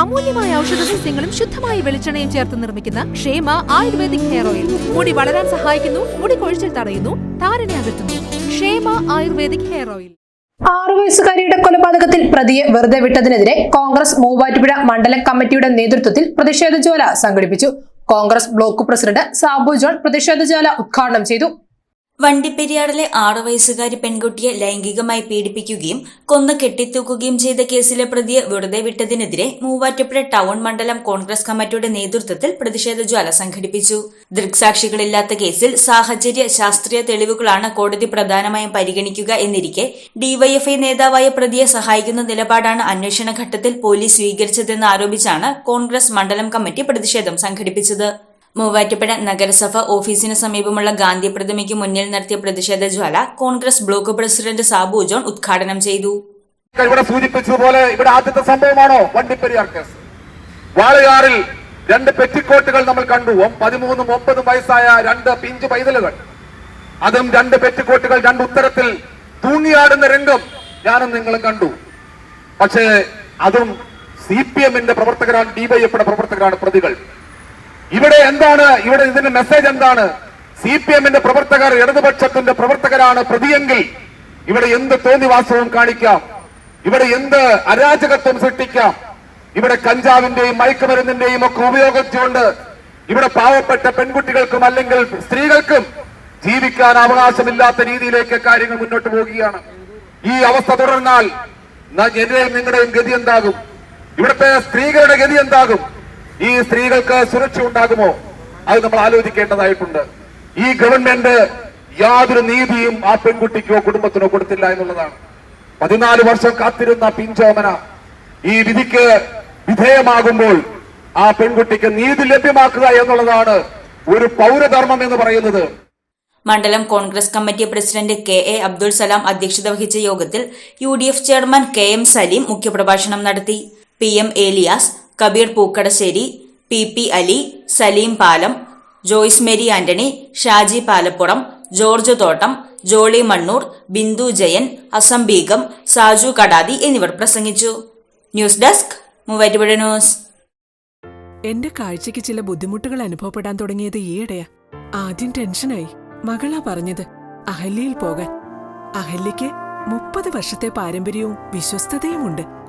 അമൂല്യമായ ഔഷധ സസ്യങ്ങളും ശുദ്ധമായ വെളിച്ചെണ്ണയും ചേർത്ത് നിർമ്മിക്കുന്ന ക്ഷേമ ആയുർവേദിക് ഹെയർ ഓയിൽ. മുടി വളരാൻ സഹായിക്കുന്നു മുടി കൊഴിച്ചിൽ തടയുന്നു താരനെ അകറ്റുന്നു. ക്ഷേമ ആയുർവേദിക് ഹെയർ ഓയിൽ. ആറു വയസ്സുകാരിയുടെ കൊലപാതകത്തിൽ പ്രതിയെ വെറുതെ വിട്ടതിനെതിരെ കോൺഗ്രസ് മൂവാറ്റുപുഴ മണ്ഡലം കമ്മിറ്റിയുടെ നേതൃത്വത്തിൽ പ്രതിഷേധ ജ്വാല സംഘടിപ്പിച്ചു. കോൺഗ്രസ് ബ്ലോക്ക് പ്രസിഡന്റ് സാബു ജോൺ പ്രതിഷേധ ജ്വാല ഉദ്ഘാടനം ചെയ്തു. വണ്ടിപ്പെരിയാറിലെ ആറു വയസ്സുകാരി പെൺകുട്ടിയെ ലൈംഗികമായി പീഡിപ്പിക്കുകയും കൊന്ന് കെട്ടിത്തൂക്കുകയും ചെയ്ത കേസിലെ പ്രതിയെ വെറുതെ വിട്ടതിനെതിരെ മൂവാറ്റുപുഴ ടൗൺ മണ്ഡലം കോൺഗ്രസ് കമ്മിറ്റിയുടെ നേതൃത്വത്തിൽ പ്രതിഷേധ ജ്വാല സംഘടിപ്പിച്ചു. ദൃക്സാക്ഷികളില്ലാത്ത കേസിൽ സാഹചര്യ ശാസ്ത്രീയ തെളിവുകളാണ് കോടതി പ്രധാനമായും പരിഗണിക്കുക എന്നിരിക്കെ ഡിവൈഎഫ്ഐ നേതാവായ പ്രതിയെ സഹായിക്കുന്ന നിലപാടാണ് അന്വേഷണ ഘട്ടത്തിൽ പോലീസ് സ്വീകരിച്ചതെന്ന് ആരോപിച്ചാണ് കോൺഗ്രസ് മണ്ഡലം കമ്മിറ്റി പ്രതിഷേധം സംഘടിപ്പിച്ചത്. മൂവാറ്റുപുഴ നഗരസഭ ഓഫീസിന് സമീപമുള്ള ഗാന്ധി പ്രതിമയ്ക്ക് മുന്നിൽ നടത്തിയ പ്രതിഷേധ ജ്വാല കോൺഗ്രസ് ബ്ലോക്ക് പ്രസിഡന്റ് സാബു ജോൺ ഉദ്ഘാടനം ചെയ്തു. ഇവിടെ സൂചിപ്പിച്ചതുപോലെ ഇവിടെ ആദ്യത്തെ സംഭവമാണോ? വണ്ടിപ്പെരിയാർ കേസ് വാളയാറിൽ രണ്ട് പെറ്റിക്കോട്ടുകൾ നമ്മൾ കണ്ടു. പതിമൂന്നും ഒമ്പതും വയസ്സായ രണ്ട് പിഞ്ച് പൈതലുകൾ. അതും രണ്ട് പെറ്റിക്കോട്ടുകൾ രണ്ട് ഉത്തരത്തിൽ തൂങ്ങിയാടുന്ന രംഗം ഞാനും നിങ്ങളും കണ്ടു. പക്ഷേ അതും സി പി എമ്മിന്റെ പ്രവർത്തകരാണ് ഡിവൈഎഫിയുടെ പ്രവർത്തകരാണ് പ്രതികൾ. ഇവിടെ എന്താണ് ഇവിടെ ഇതിന്റെ മെസ്സേജ് എന്താണ്? സി പി എമ്മിന്റെ പ്രവർത്തകർ ഇടതുപക്ഷത്തിന്റെ പ്രവർത്തകരാണ് പ്രതിയെങ്കിൽ ഇവിടെ എന്ത് തോന്നിവാസവും കാണിക്കാം. ഇവിടെ എന്ത് അരാജകത്വം സൃഷ്ടിക്കാം. ഇവിടെ കഞ്ചാവിന്റെയും മയക്കുമരുന്നിന്റെയും ഒക്കെ ഉപയോഗിച്ചുകൊണ്ട് ഇവിടെ പാവപ്പെട്ട പെൺകുട്ടികൾക്കും അല്ലെങ്കിൽ സ്ത്രീകൾക്കും ജീവിക്കാൻ അവകാശമില്ലാത്ത രീതിയിലേക്ക് കാര്യങ്ങൾ മുന്നോട്ട് പോവുകയാണ്. ഈ അവസ്ഥ തുടർന്നാൽ എന്റെയും നിങ്ങളുടെയും ഗതി എന്താകും? ഇവിടുത്തെ സ്ത്രീകളുടെ ഗതി എന്താകും? ഈ സ്ത്രീകൾക്ക് സുരക്ഷ ഉണ്ടാകുമോ? അത് നമ്മൾ ആലോചിക്കേണ്ടതായിട്ടുണ്ട്. ഈ ഗവൺമെന്റ് യാതൊരു നീതിയും ആ പെൺകുട്ടിക്കോ കുടുംബത്തിനോ കൊടുത്തില്ല എന്നുള്ളതാണ്. പതിനാല് വർഷം കാത്തിരുന്ന പിഞ്ചോമന ഈ വിധിക്ക് വിധേയമാകുമ്പോൾ ആ പെൺകുട്ടിക്ക് നീതി ലഭ്യമാക്കുക എന്നുള്ളതാണ് ഒരു പൗരധർമ്മം എന്ന് പറയുന്നത്. മണ്ഡലം Congress committee president K A Abdul Salam അധ്യക്ഷത വഹിച്ച യോഗത്തിൽ U D F chairman K M Saleem മുഖ്യപ്രഭാഷണം നടത്തി. P M Elias Kabeer Pookkadassery P P Ali Saleem Palam Joyce Mary Antony Shaji Palappuram George Thottam Jolly Mannoor Bindu Jayan Assam Begum Saju Kadathi എന്നിവർ പ്രസംഗിച്ചു. News desk Muvattupuzha news. എന്റെ കാഴ്ചയ്ക്ക് ചില ബുദ്ധിമുട്ടുകൾ അനുഭവപ്പെടാൻ തുടങ്ങിയത് ഈയിടെയാ. ആദ്യം ടെൻഷനായി. മകളാ പറഞ്ഞത് അഹല്യയിൽ പോകാൻ. അഹല്യയ്ക്ക് മുപ്പത് വർഷത്തെ പാരമ്പര്യവും വിശ്വസ്തതയുമുണ്ട്.